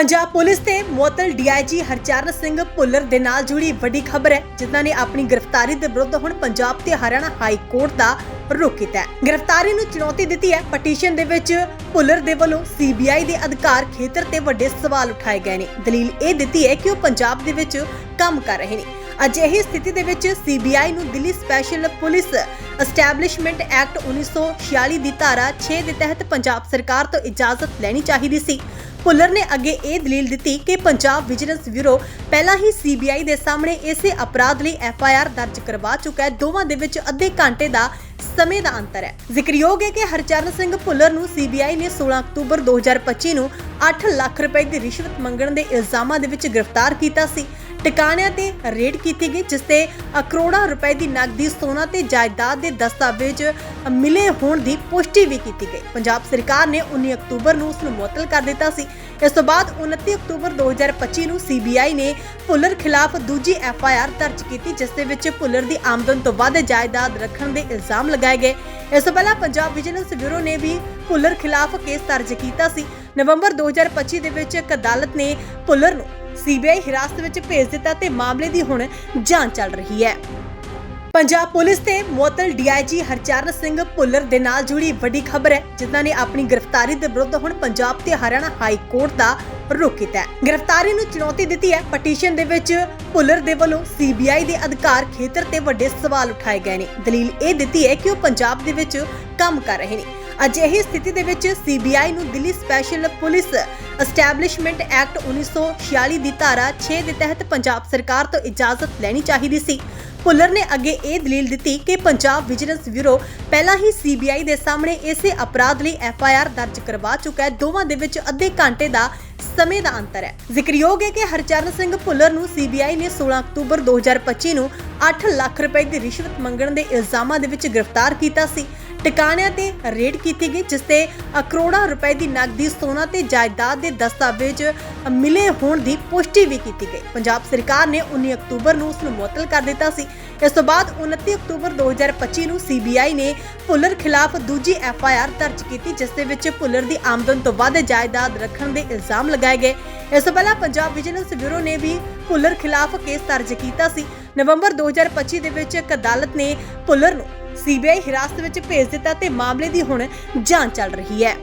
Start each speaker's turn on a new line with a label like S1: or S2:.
S1: Punjab police ਤੇ ਮੁਅੱਤਲ DIG Harcharan Singh Bhullar ਦੇ ਨਾਲ ਜੁੜੀ ਵੱਡੀ ਖਬਰ ਹੈ, ਜਿਨ੍ਹਾਂ ਨੇ ਆਪਣੀ ਗ੍ਰਿਫਤਾਰੀ ਦੇ ਵਿਰੁੱਧ ਹੁਣ ਪੰਜਾਬ ਤੇ ਹਰਿਆਣਾ ਹਾਈ ਕੋਰਟ ਦਾ ਰੁਖ ਕੀਤਾ ਹੈ। ਗ੍ਰਿਫਤਾਰੀ ਨੂੰ ਚੁਣੌਤੀ ਦਿੱਤੀ ਹੈ, ਪਟੀਸ਼ਨ ਦੇ ਵਿੱਚ ਭੁੱਲਰ ਦੇ ਵੱਲੋਂ ਸੀਬੀਆਈ ਦੇ ਅਧਿਕਾਰ ਖੇਤਰ ਤੇ ਵੱਡੇ ਸਵਾਲ ਉਠਾਏ ਗਏ ਨੇ। ਦਲੀਲ ਇਹ ਦਿੱਤੀ ਹੈ ਕਿ ਉਹ ਪੰਜਾਬ ਦੇ ਵਿੱਚ ਕੰਮ ਕਰ ਰਹੇ ਨੇ। ਅਜਿਹੀ ਸਥਿਤੀ ਦੇ ਵਿੱਚ ਸੀਬੀਆਈ ਨੂੰ Delhi special police establishment act 1946 ਦੀ ਧਾਰਾ 6 ਦੇ ਤਹਿਤ ਪੰਜਾਬ ਸਰਕਾਰ ਤੋਂ ਇਜਾਜ਼ਤ ਲੈਣੀ ਚਾਹੀਦੀ ਸੀ। ਭੁੱਲਰ ਨੇ ਅੱਗੇ ਇਹ ਦਲੀਲ ਦਿੱਤੀ ਕਿ ਪੰਜਾਬ ਵਿਜੀਲੈਂਸ ਬਿਊਰੋ ਪਹਿਲਾਂ ਹੀ ਸੀਬੀਆਈ ਦੇ ਸਾਹਮਣੇ ਇਸੇ ਅਪਰਾਧ ਲਈ ਐਫਆਈਆਰ ਦਰਜ ਕਰਵਾ ਚੁੱਕਾ ਹੈ। ਦੋਵਾਂ ਦੇ ਵਿੱਚ ਅੱਧੇ ਘੰਟੇ ਦਾ ਸਮੇਂ ਦਾ ਅੰਤਰ ਹੈ। ਜ਼ਿਕਰਯੋਗ ਹੈ ਕਿ ਹਰਚਰਨ ਸਿੰਘ ਭੁੱਲਰ ਨੂੰ ਸੀਬੀਆਈ ਨੇ 16 ਅਕਤੂਬਰ 2025 ਨੂੰ 8 ਲੱਖ ਰੁਪਏ ਦੀ ਰਿਸ਼ਵਤ ਮੰਗਣ ਦੇ ਇਲਜ਼ਾਮਾਂ ਦੇ ਵਿੱਚ ਗ੍ਰਿਫਤਾਰ ਕੀਤਾ ਸੀ। ਟਿਕਾਣਿਆਂ ਤੇ ਰੇਡ ਕੀਤੀ ਗਈ, ਜਿਸ ਤੇ ਕਰੋੜਾਂ ਰੁਪਏ ਦੀ ਨਕਦੀ, ਸੋਨਾ ਤੇ ਜਾਇਦਾਦ ਦੇ ਦਸਤਾਵੇਜ਼ ਮਿਲੇ ਹੋਣ ਦੀ ਪੁਸ਼ਟੀ ਵੀ ਕੀਤੀ ਗਈ। ਪੰਜਾਬ ਸਰਕਾਰ ਨੇ 19 ਅਕਤੂਬਰ ਨੂੰ ਉਸ ਨੂੰ ਮੁਅੱਤਲ ਕਰ ਦਿੱਤਾ ਸੀ। ਇਸ ਤੋਂ ਬਾਅਦ 29 ਅਕਤੂਬਰ 2025 ਨੂੰ ਸੀਬੀਆਈ ਨੇ ਭੁੱਲਰ ਖਿਲਾਫ ਦੂਜੀ ਐਫਆਈਆਰ ਦਰਜ ਕੀਤੀ, ਜਿਸ ਦੇ ਵਿੱਚ ਭੁੱਲਰ ਦੀ ਆਮਦਨ ਤੋਂ ਵੱਧ ਜਾਇਦਾਦ ਰੱਖਣ ਦੇ ਇਲਜ਼ਾਮ ਲਗਾਏ ਗਏ। ਇਸ ਤੋਂ ਪਹਿਲਾਂ ਪੰਜਾਬ ਵਿਜੀਲੈਂਸ ਬਿਊਰੋ ਨੇ ਵੀ ਭੁੱਲਰ ਖਿਲਾਫ ਕੇਸ ਦਰਜ ਕੀਤਾ ਸੀ। ਨਵੰਬਰ 2025 ਦੇ ਵਿੱਚ ਇੱਕ ਅਦਾਲਤ ਨੇ ਭੁੱਲਰ ਨੂੰ ਸੀਬੀਆਈ ਹਿਰਾਸਤ ਵਿੱਚ ਭੇਜ ਦਿੱਤਾ ਤੇ ਮਾਮਲੇ ਦੀ ਹੁਣ ਜਾਂਚ ਚੱਲ ਰਹੀ ਹੈ। ਪੰਜਾਬ ਪੁਲਿਸ ਤੇ ਮੁਅੱਤਲ ਡੀਆਈਜੀ ਹਰਚਰਨ ਸਿੰਘ ਭੁੱਲਰ ਦੇ ਨਾਲ ਜੁੜੀ ਵੱਡੀ ਖਬਰ ਹੈ, ਜਿਨ੍ਹਾਂ ਨੇ ਆਪਣੀ ਗ੍ਰਿਫਤਾਰੀ ਦੇ ਵਿਰੁੱਧ ਹੁਣ ਪੰਜਾਬ ਤੇ ਹਰਿਆਣਾ ਹਾਈ ਕੋਰਟ ਦਾ ਰੁਖ ਕੀਤਾ ਹੈ। ਗ੍ਰਿਫਤਾਰੀ ਨੂੰ ਚੁਣੌਤੀ ਦਿੱਤੀ ਹੈ, ਪਟੀਸ਼ਨ ਦੇ ਵਿੱਚ ਭੁੱਲਰ ਦੇ ਵੱਲੋਂ ਸੀਬੀਆਈ ਦੇ ਅਧਿਕਾਰ ਖੇਤਰ ਤੇ ਵੱਡੇ ਸਵਾਲ ਉਠਾਏ ਗਏ ਨੇ। ਦਲੀਲ ਇਹ ਦਿੱਤੀ ਹੈ ਕਿ ਉਹ ਪੰਜਾਬ ਦੇ ਵਿੱਚ ਕੰਮ ਕਰ ਰਹੇ ਨੇ। ਅਜਿਹੀ ਸਥਿਤੀ ਦੇ ਵਿੱਚ ਸੀਬੀਆਈ ਨੂੰ Delhi special police establishment act 1946 ਦੀ ਧਾਰਾ 6 ਦੇ ਤਹਿਤ ਪੰਜਾਬ ਸਰਕਾਰ ਤੋਂ ਇਜਾਜ਼ਤ ਲੈਣੀ ਚਾਹੀਦੀ ਸੀ। ਭੁੱਲਰ ਨੇ ਅੱਗੇ ਇਹ ਦਲੀਲ ਦਿੱਤੀ ਕਿ ਪੰਜਾਬ ਵਿਜੀਲੈਂਸ ਬਿਊਰੋ ਪਹਿਲਾਂ ਹੀ ਸੀਬੀਆਈ ਦੇ ਸਾਹਮਣੇ ਇਸੇ ਅਪਰਾਧ ਲਈ ਐਫਆਈਆਰ ਦਰਜ ਕਰਵਾ ਚੁੱਕਾ ਹੈ। ਦੋਵਾਂ ਦੇ ਵਿੱਚ ਅੱਧੇ ਘੰਟੇ ਦਾ ਸਮੇਂ ਦਾ ਅੰਤਰ ਹੈ। ਜ਼ਿਕਰਯੋਗ ਹੈ ਕਿ ਹਰਚਰਨ ਸਿੰਘ ਭੁੱਲਰ ਨੂੰ ਸੀਬੀਆਈ ਨੇ 16 ਅਕਤੂਬਰ 2025 ਨੂੰ 8 ਲੱਖ ਰੁਪਏ ਦੀ ਰਿਸ਼ਵਤ ਮੰਗਣ ਦੇ ਇਲਜ਼ਾਮਾਂ ਦੇ ਵਿੱਚ ਗ੍ਰਿਫਤਾਰ ਕੀਤਾ ਸੀ। ਟਿਕਾਣਿਆਂ ਤੇ ਰੇਡ ਕੀਤੀ ਗਈ, ਜਿਸ ਤੇ ਕਰੋੜਾਂ ਰੁਪਏ ਦੀ ਨਕਦੀ, ਸੋਨਾ ਤੇ ਜਾਇਦਾਦ ਦੇ ਦਸਤਾਵੇਜ਼ ਮਿਲੇ ਹੋਣ ਦੀ ਪੁਸ਼ਟੀ ਵੀ ਕੀਤੀ ਗਈ। ਪੰਜਾਬ ਸਰਕਾਰ ਨੇ 19 ਅਕਤੂਬਰ ਨੂੰ ਉਸ ਨੂੰ ਮੁਅੱਤਲ ਕਰ ਦਿੱਤਾ ਸੀ। ਇਸ ਤੋਂ ਬਾਅਦ 29 ਅਕਤੂਬਰ 2025 ਨੂੰ ਸੀਬੀਆਈ ਨੇ ਭੁੱਲਰ ਖਿਲਾਫ ਦੂਜੀ ਐਫਆਈਆਰ ਦਰਜ ਕੀਤੀ, ਜਿਸ ਦੇ ਵਿੱਚ ਭੁੱਲਰ ਦੀ ਆਮਦਨ ਤੋਂ ਵੱਧ ਜਾਇਦਾਦ ਰੱਖਣ ਦੇ ਇਲਜ਼ਾਮ ਲਗਾਏ ਗਏ। ਇਸ ਤੋਂ ਪਹਿਲਾਂ ਪੰਜਾਬ ਵਿਜੀਲੈਂਸ ਬਿਊਰੋ ਨੇ ਵੀ ਭੁੱਲਰ ਖਿਲਾਫ ਕੇਸ ਦਰਜ ਕੀਤਾ ਸੀ। ਨਵੰਬਰ 2025 ਦੇ ਵਿੱਚ ਇੱਕ ਅਦਾਲਤ ਨੇ ਭੁੱਲਰ ਨੂੰ ਸੀਬੀਆਈ ਹਿਰਾਸਤ ਵਿੱਚ ਭੇਜ ਦਿੱਤਾ ਤੇ ਮਾਮਲੇ ਦੀ ਹੁਣ ਜਾਂਚ ਚੱਲ ਰਹੀ ਹੈ।